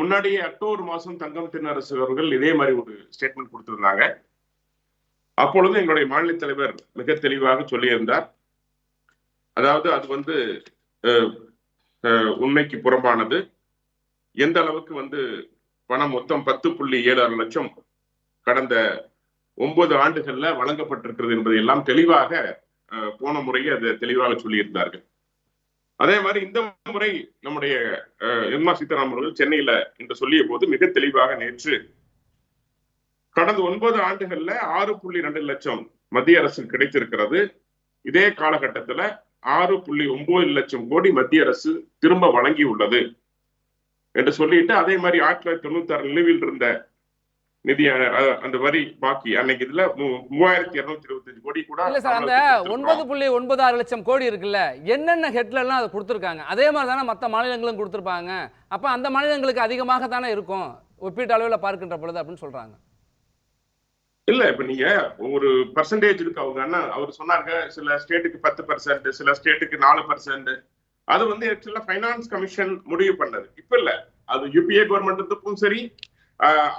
முன்னாடியே அக்டோபர் மாதம் தங்கம் தென்னரசு அவர்கள் இதே மாதிரி ஒரு ஸ்டேட்மெண்ட் கொடுத்திருந்தாங்க. அப்பொழுது எங்களுடைய மாநில தலைவர் மிக தெளிவாக சொல்லியிருந்தார். அதாவது அது வந்து உண்மைக்கு புறம்பானது. எந்த அளவுக்கு வந்து பணம் மொத்தம் பத்து புள்ளி ஏழு ஆறு லட்சம் கடந்த ஒன்பது ஆண்டுகள்ல வழங்கப்பட்டிருக்கிறது என்பதை எல்லாம் தெளிவாக போன முறையே அதை தெளிவாக சொல்லியிருந்தார்கள். அதே மாதிரி இந்த முறை நம்முடைய அஹ், நிர்மலா சீதாராமன் அவர்கள் சென்னையில என்று சொல்லிய போது மிக தெளிவாக நேற்று கடந்த ஒன்பது ஆண்டுகள்ல ஆறு புள்ளி ரெண்டு லட்சம் மத்திய அரசு கிடைத்திருக்கிறது. இதே காலகட்டத்துல ஆறு புள்ளி ஒன்பது லட்சம் கோடி மத்திய அரசு திரும்ப வழங்கி உள்ளது என்று சொல்லிட்டு அதே மாதிரி ஆயிரத்தி தொள்ளாயிரத்தி தொண்ணூத்தி ஆறு நிலுவில் இருந்த நிதி அந்த வரி பாக்கி. அன்னைக்கு இதுல மூவாயிரத்தி இருநூத்தி இருபத்தஞ்சு கோடி கூட இல்ல சார் அந்த. ஒன்பது புள்ளி ஒன்பது ஆறு லட்சம் கோடி இருக்குல்ல என்னென்ன ஹெட்ல எல்லாம் அதை கொடுத்துருக்காங்க? அதே மாதிரி தானே மற்ற மாநிலங்களும் கொடுத்துருப்பாங்க. அப்ப அந்த மாநிலங்களுக்கு அதிகமாக தானே இருக்கும்? ஒப்பீட்டு அளவில் பார்க்கின்ற பொழுது அப்படின்னு சொல்றாங்க. இல்ல இப்ப நீங்க ஒரு பர்சன்டேஜ் இருக்கு அவங்க அண்ணா அவர் சொன்னாங்க சில ஸ்டேட்டுக்கு பத்து பர்சன்ட் சில ஸ்டேட்டுக்கு நாலு பர்சன்ட் அது வந்து ஆக்சுவலா ஃபைனான்ஸ் கமிஷன் முடிவு பண்ணது. இப்ப இல்ல. அது யூபிஏ கவர்மெண்ட்டுக்கும் சரி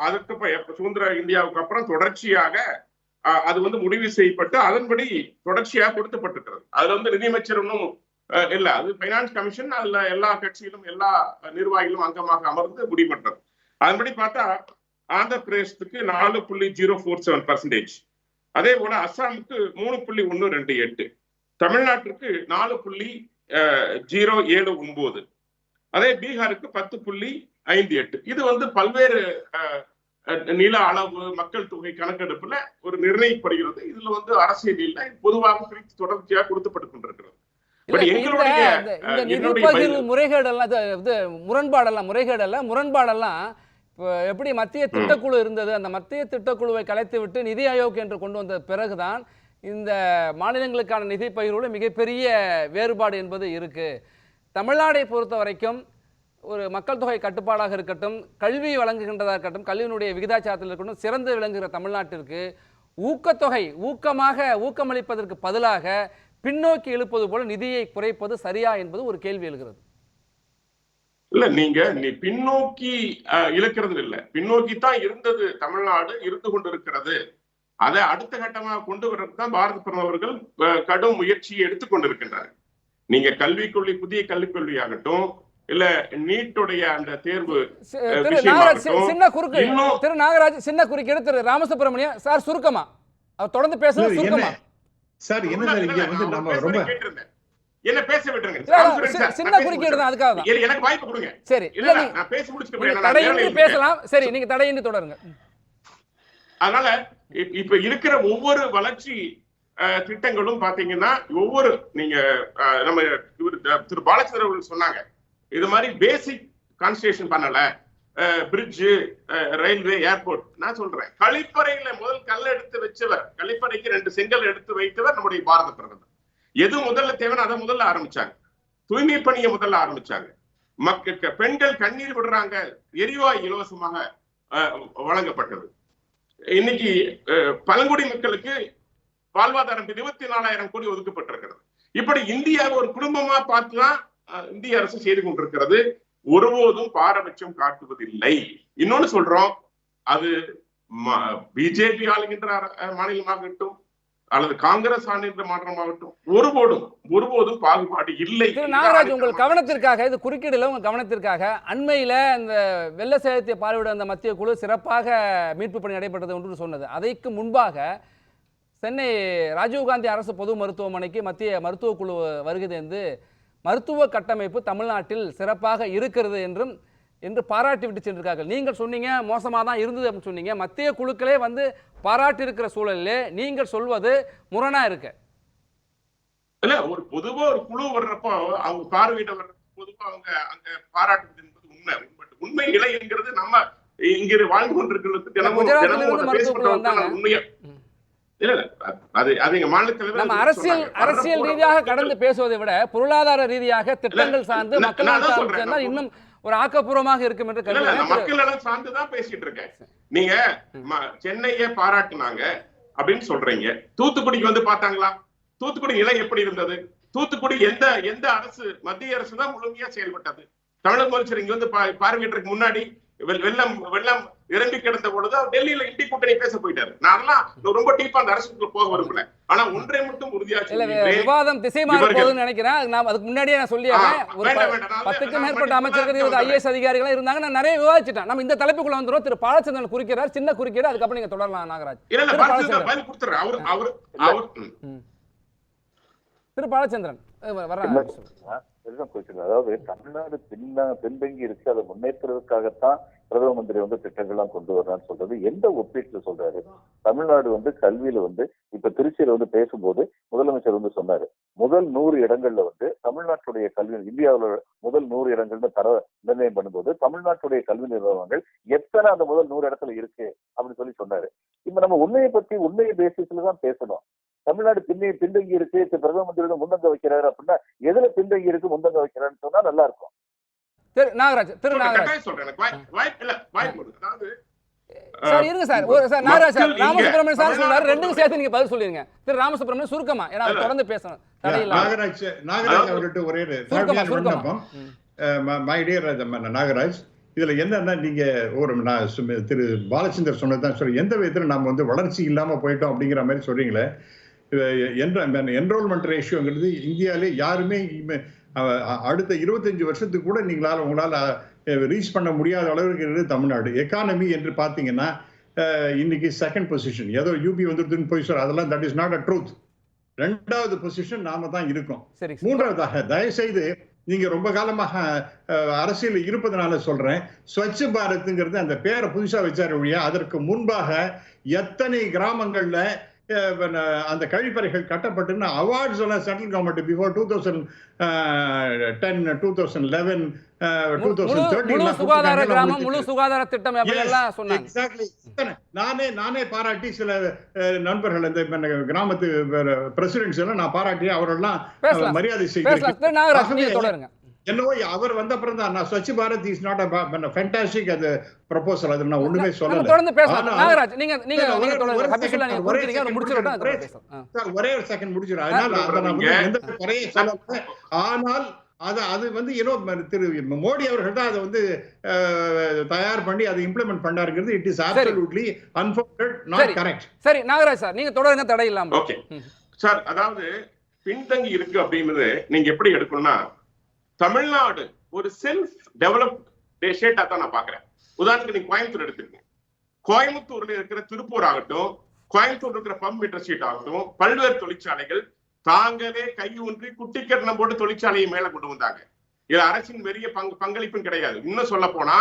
அதுக்கு சுதந்திர இந்தியாவுக்கு அப்புறம் தொடர்ச்சியாக ஆஹ் அது வந்து முடிவு செய்யப்பட்டு அதன்படி தொடர்ச்சியாக கொடுக்கப்பட்டிருக்கிறது. அதுல வந்து நிதியமைச்சர் ஒன்றும் இல்ல. அது பைனான்ஸ் கமிஷன் அதுல எல்லா கட்சியிலும் எல்லா நிர்வாகிகளும் அங்கமாக அமர்ந்து முடிவு பண்றது அதன்படி பார்த்தா ஆந்திர பிரதேசத்துக்கு நாலு புள்ளி ஜீரோ ஃபோர் செவன் பர்சன்டேஜ் அதே போல அஸ்ஸாமுக்கு மூணு புள்ளி ஒன்று ரெண்டு எட்டு. தமிழ்நாட்டிற்கு நாலு புள்ளி ஜீரோ ஏழு ஒன்பது. அதே பீகாருக்கு பத்து புள்ளி ஐந்து எட்டு. இது வந்து பல்வேறு நில அளவு மக்கள் தொகை கணக்கெடுப்புல ஒரு நிர்ணயிக்கப்படுகிறது. இதுல வந்து அரசியல் இல்லை பொதுவாக பிரித்து தொடர்ச்சியாக கொடுக்கப்பட்டு கொண்டிருக்கிறது. முறைகேடெல்லாம் முரண்பாடெல்லாம் முறைகேடெல்லாம் முரண்பாடெல்லாம் எப்படி மத்திய திட்டக்குழு இருந்தது? அந்த மத்திய திட்டக்குழுவை கலைத்து விட்டு நிதி ஆயோக் என்று கொண்டு வந்த பிறகுதான் இந்த மாநிலங்களுக்கான நிதி பகிர்வுல மிகப்பெரிய வேறுபாடு என்பது இருக்கு. தமிழ்நாடை பொறுத்த வரைக்கும் ஒரு மக்கள் தொகை கட்டுப்பாடாக இருக்கட்டும் கல்வி வழங்குகின்றதாக இருக்கட்டும் கல்வியினுடைய விகிதாச்சாரத்தில் இருக்கட்டும் சிறந்து விளங்குகிற தமிழ்நாட்டிற்கு ஊக்கத்தொகை ஊக்கமாக ஊக்கமளிப்பதற்கு பதிலாக பின்னோக்கி இழுப்பது போல நிதியை குறைப்பது சரியா என்பது ஒரு கேள்வி எழுகிறது. இல்ல நீங்க நீ பின்னோக்கி அஹ், இழுக்கிறது இல்ல. பின்னோக்கி தான் இருந்தது தமிழ்நாடு இருந்து கொண்டிருக்கிறது. அதை அடுத்த கட்டமாக கொண்டு வரது தான் பாரத பிரதமர்கள் கடும் முயற்சியை எடுத்துக்கொண்டிருக்கின்றார் நீங்க கல்விக் கொள்கை புதிய கல்விக் கொள்கையாகட்டும் இல்ல நீட்டுடைய அந்த தேர்வு சின்ன குறுக்கு. திரு நாகராஜ் சின்ன குறுக்கீடு திரு ராமசுப்ரமணியம் சார் சுருக்கமா. அவர் தொடர்ந்து பேசுறது சுருக்கமா. சார் என்ன சார் இங்க வந்து நம்ம ரொம்ப கேட்டிருந்தேன். என்ன பேச விட்டுருங்க. சின்ன குறுக்கீடு தான். அதுக்காக. தான் எனக்கு வாய்ப்பு கொடுங்க. சரி இல்ல நான் பேசி முடிச்சுட்டு தடையின்றி பேசலாம். சரி நீங்க தடையின்றி தொடருங்க. அதனால இப்- இப்ப இருக்கிற ஒவ்வொரு வளர்ச்சி திட்டங்களும் பாத்தீங்கன்னா ஒவ்வொரு நீங்க நம்ம திரு பாலச்சந்திரன் சொன்னாங்க. இது மாதிரி பேசிக் கான்ஸ்டியூஷன் பண்ணல. பிரிட்ஜ் ரயில்வே ஏர்போர்ட் நான் சொல்றேன். கழிப்பறையில முதல் கல் எடுத்து வச்சவர் கழிப்பறைக்கு ரெண்டு செங்கல் எடுத்து வைத்தவர் நம்முடைய பாரத பிரதமர். எது முதல்ல தேவைன்னு அதை முதல்ல ஆரம்பிச்சாங்க. தூய்மை பணியை முதல்ல ஆரம்பிச்சாங்க. மக்களுக்கு பெண்கள் கண்ணீர் விடுறாங்க. எரிவாயு இலவசமாக வழங்கப்பட்டது. இன்னைக்கு அஹ், பழங்குடி மக்களுக்கு வாழ்வாதாரம் இருபத்தி நாலாயிரம் கோடி ஒதுக்கப்பட்டிருக்கிறது. இப்படி இந்தியாவை ஒரு குடும்பமா பார்த்துதான் இந்திய அரசு செய்து கொண்டிருக்கிறது. ஒருபோதும் பாரபட்சம் காட்டுவதில்லை. இன்னொன்னு சொல்றோம். அது பிஜேபி ஆளுகின்ற மாநிலமாகட்டும் அல்லது காங்கிரஸ் ஆளுகின்ற மாநிலமாகட்டும் ஒருபோதும் ஒருபோதும் பாகுபாடு இல்லை நாகராஜ் உங்கள் கவனத்திற்காக இது குறுக்கீடுல உங்கள் கவனத்திற்காக அண்மையில் இந்த வெள்ள சேதத்தை பார்வையிட அந்த மத்திய குழு சிறப்பாக மீட்பு பணி நடைபெற்றது என்று சொன்னது. அதற்கு முன்பாக சென்னை ராஜீவ்காந்தி அரசு பொது மருத்துவமனைக்கு மத்திய மருத்துவ குழு வருகை தந்து மருத்துவ கட்டமைப்பு தமிழ்நாட்டில் சிறப்பாக இருக்கிறது என்றும் என்று பாராட்டி விட்டு சென்றிருக்கார்கள். நீங்கள் சொன்னீங்க மோசமாக தான் இருந்தது அப்படின்னு சொன்னீங்க. மத்திய குழுக்களே வந்து பாராட்டி இருக்கிற சூழலிலே நீங்கள் சொல்வது முரணா இருக்கு? இல்ல ஒரு பொதுவா ஒரு குழு வர்றப்போ அவங்க பார்வையிட வர்றப்போ பொதுவா அவங்க அங்க பாராட்டுவது என்பது உண்மை. பட் உண்மை நிலைங்கிறது நம்ம இங்க வாழ்ந்து கொண்டிருக்கிறது தினமும் தினமும் உண்மையா அரசியல் ரீதியாக கடந்து பேசுவதை விட பொருளாதார ரீதியாக திட்டங்கள் சார்ந்து மக்கள் இன்னும் ஒரு ஆக்கப்பூர்வமாக இருக்கும் என்று மக்கள் நலன் சார்ந்து தான் பேசிட்டு இருக்கேன். நீங்க சென்னையை பாராட்டுனாங்க அப்படின்னு சொல்றீங்க. தூத்துக்குடிக்கு வந்து பார்த்தாங்களா? தூத்துக்குடி நிலை எப்படி இருந்தது? தூத்துக்குடி எந்த எந்த அரசு மத்திய அரசு தான் முழுமையா செயல்பட்டது? தமிழக முதலமைச்சர் இங்க வந்து பா- பார்வையிடறதுக்கு முன்னாடி வெள்ளம் வெள்ளம் இறங்கி கிடந்த பொழுது டெல்லியில இண்டி கூட்டணி பேச போயிட்டாரு. நான்லாம் ரொம்ப டீப்பா அந்த அரசுக்குள்ள போக விரும்பல. ஆனா ஒன்றை மட்டும் உறுதியா இல்ல வி- சொல்லிடுறேன். விவாதம் திசை போகுதுன்னு நினைக்கிறேன். அது நான் அதுக்கு முன்னாடியே நான் சொல்லிடுறேன் ஆ, ஒரு வேண்டாம், ப- வேண்டாம். நான் பத்துக்கும் நான் மேற்பட்ட அமைச்சர்கள் இருபது. ஐஏஎஸ் அதிகாரிகள் இருந்தாங்க. நான் நிறைய விவாதிச்சிட்டேன். நம்ம இந்த தலைப்புக்குள்ள வந்துரும் திரு பாலச்சந்திரன் குறிக்கிறார் சின்ன குறுக்கீடு. அதுக்கப்புறம் நீங்க தொடரலாம் நாகராஜ். இல்ல இல்ல திரு பதில் பாலச்சந்திரன். பதில் கொடுத்துறேன் அவர் அவர் அவர் ம். திரு பாலச்சந்திரன் அஹ் வ- வர்றேன். நான் இதுதான் குறிப்பிடுறேன். அதாவது தமிழ்நாடு பின்ன பின்தங்கி இருக்கு. அதை முன்னேற்றுவதற்காகத்தான் பிரதம மந்திரி வந்து திட்டங்கள்லாம் கொண்டு வர்றான்னு சொல்றது எந்த ஒப்பீட்டுல சொல்றாரு? தமிழ்நாடு வந்து கல்வியில வந்து இப்ப திருச்சியில வந்து பேசும்போது முதலமைச்சர் வந்து சொன்னாரு முதல் நூறு இடங்கள்ல வந்து தமிழ்நாட்டுடைய கல்வி இந்தியாவில் முதல் நூறு இடங்கள்னு தர நிர்ணயம் பண்ணும்போது தமிழ்நாட்டுடைய கல்வி நிறுவனங்கள் எத்தனை அந்த முதல் நூறு இடத்துல இருக்கு? அப்படின்னு சொல்லி சொன்னாரு. இப்ப நம்ம உண்மையை பத்தி உண்மையை பேசிஸ்ல தான் பேசணும். தமிழ்நாடு பின்னி பின்தங்கி இருக்கு பிரதம மந்திரி வந்து முன்னங்க வைக்கிறாரு அப்படின்னா எதுல பின்தங்கி இருக்கு முந்தங்க வைக்கிறான்னு சொன்னா நல்லா இருக்கும். திரு நாகராஜ் திரு நாகராஜ். சார் இருங்க சார் ஒரு sir Nagaraj sir Ramasubramanian sir சொல்றாரு ரெண்டுக்கும் சேர்த்து நீங்க பதில் சொல்லிருங்க திரு ராமசுப்ரமணியன் சுருக்கமா ஏன்னா. தொடர்ந்து பேசணும். நாகராஜ் நாகராஜ் அவர்கிட்ட ஒரே ஒரு சுருக்கமா சுருக்கமா. மை. டியர் நாகராஜ் இதுல என்னன்னா நீங்க ஒரு நான் திரு பாலச்சந்தர் சொன்னதுதான் சொல்லி எந்த விதத்துல நம்ம வந்து வளர்ச்சி இல்லாம போயிட்டோம் அப்படிங்கிற மாதிரி சொல்றீங்களே என்ரோல்மெண்ட் ரேஷியோங்கிறது இந்தியாவிலே யாருமே அடுத்த இருபத்தஞ்சு வருஷத்துக்கு கூட நீங்களால உங்களால ரீச் பண்ண முடியாத அளவுக்கு இருக்குது தமிழ்நாடு. எக்கானமி என்று பார்த்தீங்கன்னா இன்னைக்கு செகண்ட் பொசிஷன் ஏதோ யூபி வந்துருதுன்னு போய் சொல்ற அதெல்லாம் that is not a truth ரெண்டாவது பொசிஷன் நாம தான் இருக்கோம். மூன்றாவதாக தயவு செய்து நீங்க ரொம்ப காலமாக அரசியல் இருப்பதனால சொல்றேன். ஸ்வச் பாரத்ங்கிறது அந்த பேரை புதுசா வச்சாரு ஒழிய அதற்கு முன்பாக எத்தனை கிராமங்கள்ல அந்த கழிப்பறைகள் கட்டப்பட்டுன்னு அவார்ட்ஸ் எல்லாம் central government before two thousand ten two thousand eleven two thousand சுகாதார தேர்ட்டின் கிராமம் முழு சுகாதார திட்டம் எக்ஸாக்ட்லி நானே நானே பாராட்டி சில நண்பர்கள் இந்த கிராமத்து பிரசிடென்ட்ஸ் எல்லாம் நான் பாராட்டி அவரெல்லாம். மரியாதை செய்கிறேன் என்னவோ அவர் வந்த அப்புறம் தான். நான் Swachh Bharat is not fantastic அது ப்ரொபோசல் அது நான் ஒண்ணுமே சொல்லல. தொடர்ந்து பேசலாம். நாகராஜ் நீங்க நீங்க நீங்க ஒரே ஹபீபுல்லா நீங்க. சார், ஒரே ஒரு செகண்ட் முடிச்சிடும் அதனால அதை நான் எந்த குறையும் சொல்லல ஆனால் அது அது வந்து ஏதோ திரு மோடி அவர்கள் தான் அதை வந்து தயார் பண்ணி அதை implement பண்ணாருங்கிறது it is absolutely unfounded not. Correct சரி. நாகராஜ் சார் நீங்க தொடருங்க தடை இல்லாம. ஓகே. சார் அதாவது பின்தங்கி இருக்கு அப்படின்றது நீங்க எப்படி எடுக்கணும்னா தமிழ்நாடு ஒரு செல்ஃப் டெவலப் ஸ்டேட்டா தான் நான் பாக்குறேன் உதாரணத்துக்கு நீங்க கோயம்புத்தூர் எடுத்துக்கங்க. கோயம்புத்தூர்ல இருக்கிற திருப்பூர் ஆகட்டும் கோயம்புத்தூர் இருக்கிற பம்ப் இண்டஸ்ட்ரீட் ஆகட்டும் பல்வேறு தொழிற்சாலைகள் தாங்களே கை குட்டி கட்டணம் போட்டு தொழிற்சாலையை மேல கொண்டு வந்தாங்க. இது அரசின் பெரிய பங்கு பங்களிப்பும் கிடையாது. இன்னும் சொல்ல போனா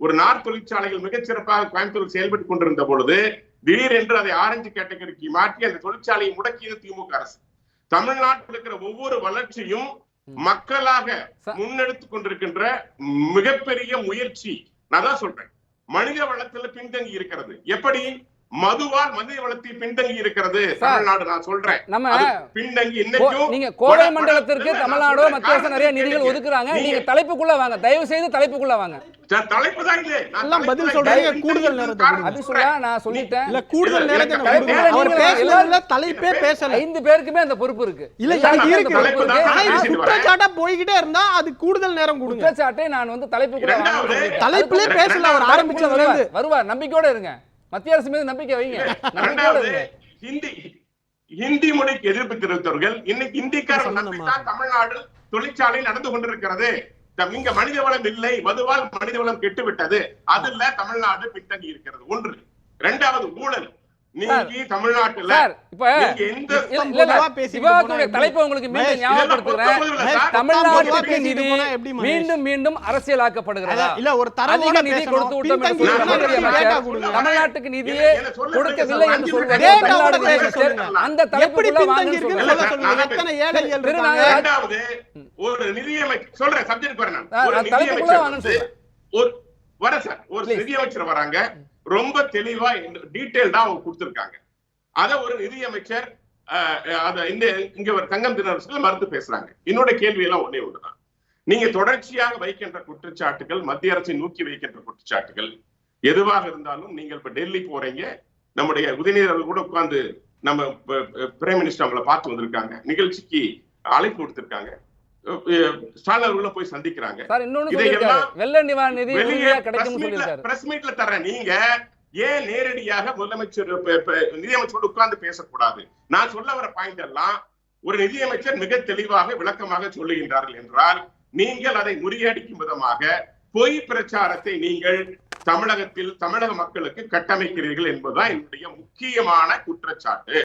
ஒரு நார் தொழிற்சாலைகள் மிகச்சிறப்பாக கோயம்புத்தூர் செயல்பட்டு கொண்டிருந்த பொழுது திடீரென்று அதை ஆரஞ்சு கேட்டகரிக்கு மாற்றி அந்த தொழிற்சாலையை முடக்கியது திமுக அரசு. தமிழ்நாட்டில் இருக்கிற ஒவ்வொரு வளர்ச்சியும் மக்களாக முன்னெடுத்துக் கொண்டிருக்கின்ற மிகப்பெரிய முயற்சி. நான் தான் சொல்றேன். மனித வளத்துல பின்தங்கி இருக்கிறது. எப்படி? மதுவால் மனித வளத்தில் பின்தங்கி இருக்கிறது. தமிழ்நாடு நான் சொல்றேன். நம்ம அது பின்தங்கி இன்னைக்கும் நீங்க கோவை வட- மண்டலத்திற்கு தமிழ்நாடோ சொல்றேன். மத்திய அரசு நிறைய நிதிகள் ஒதுக்குறாங்க. நீங்க தலைப்புக்குள்ள வாங்க. தயவு செய்து தலைப்புக்குள்ள வாங்க. சார், தலைப்பு தான் எல்லாம் பதில் சொல்றீங்க, பின்தங்கி கூடுதல் காரணம் கொடுங்க. அபிசுல்லா நான் சொல்லிட்டேன். இல்ல கூடுதல். தலைப்பு- அவர் பேசுனதுல தலைப்பே பேசல. ஐந்து பேருக்குமே அந்த பொறுப்பு இருக்கு. இல்ல எனக்கு இருக்கு. குற்றச்சாட்டா போய்கிட்டே இருந்தா அது கூடுதல் நேரம் கொடுங்க. குற்றச்சாட்டை நான் வந்து தலைப்புக்குள்ள வாங்க. இரண்டாவது, சொல்லிட்டேன். தலைப்பிலே அதுக்கு- பேசல அவர் ஆரம்பிச்சதுல இருந்து. வருவார். நம்பிக்கையோட இருங்க. மத்திய அரசு மீது நம்பிக்கை வைங்க. நம்பிக்கையோட ஹிந்தி ஹிந்தி மொழிக்கு எதிர்ப்பு தெரிவித்தவர்கள் இன்னைக்கு சொல்லணுமா? நம்பித்தான் தமிழ்நாடு தொழிற்சாலை நடந்து கொண்டிருக்கிறது. இங்க மனித வளம் இல்லை மதுவால் மனித வளம் கெட்டு விட்டது அதுல தமிழ்நாடு பின்தங்கி இருக்கிறது ஒன்று. இரண்டாவது ஊழல். மீண்டும்? மீண்டும் மீண்டும் அரசியலாக்கப்படுகிறதா? இல்ல ஒரு அதிக நிதி. கொடுத்து விட்டோம். தமிழ்நாட்டுக்கு நிதியே கொடுக்கவில்லை என்று சார், சொல்வது. அந்த தலைப்புக்குள்ள இருக்குன்னு சொல்றேன் வர சார் ஒரு. நிதியமைச்சர் வராங்க. ரொம்ப தெளிவா டீடைல்டா அவங்க கொடுத்திருக்காங்க. அத ஒரு நிதியமைச்சர் அத இந்த இங்க ஒரு தங்கம் தினரசுல மறுத்து பேசுறாங்க. என்னோட கேள்வி எல்லாம் ஒண்ணே ஒண்ணுதான். நீங்க தொடர்ச்சியாக வைக்கின்ற குற்றச்சாட்டுகள் மத்திய அரசை நோக்கி வைக்கின்ற குற்றச்சாட்டுகள் எதுவாக இருந்தாலும் நீங்கள் இப்ப டெல்லி போறீங்க. நம்முடைய உதயநிதி கூட உட்கார்ந்து நம்ம பிரைம் மினிஸ்டர் அவங்கள பார்த்து வந்திருக்காங்க. நிகழ்ச்சிக்கு அழைப்பு கொடுத்திருக்காங்க ஸ்டாலின் அவர்களை போய் சந்திக்கிறாங்க. வெள்ள நிவாரண நிதி மீட்ல சொல்லியிருக்காரு. பிரஸ் மீட்ல தர நீங்க ஏன் நேரடியாக முதலமைச்சர் நிதியமைச்சரோடு உட்கார்ந்து பேசக்கூடாது? நான் சொல்ல வர பாயிண்ட் எல்லாம் ஒரு நிதியமைச்சர் மிக தெளிவாக விளக்கமாக சொல்லுகின்றார்கள் என்றால் நீங்கள் அதை முறியடிக்கும் விதமாக பொய் பிரச்சாரத்தை நீங்கள் தமிழகத்தில் தமிழக மக்களுக்கு கட்டமைக்கிறீர்கள் என்பதுதான் என்னுடைய முக்கியமான குற்றச்சாட்டு.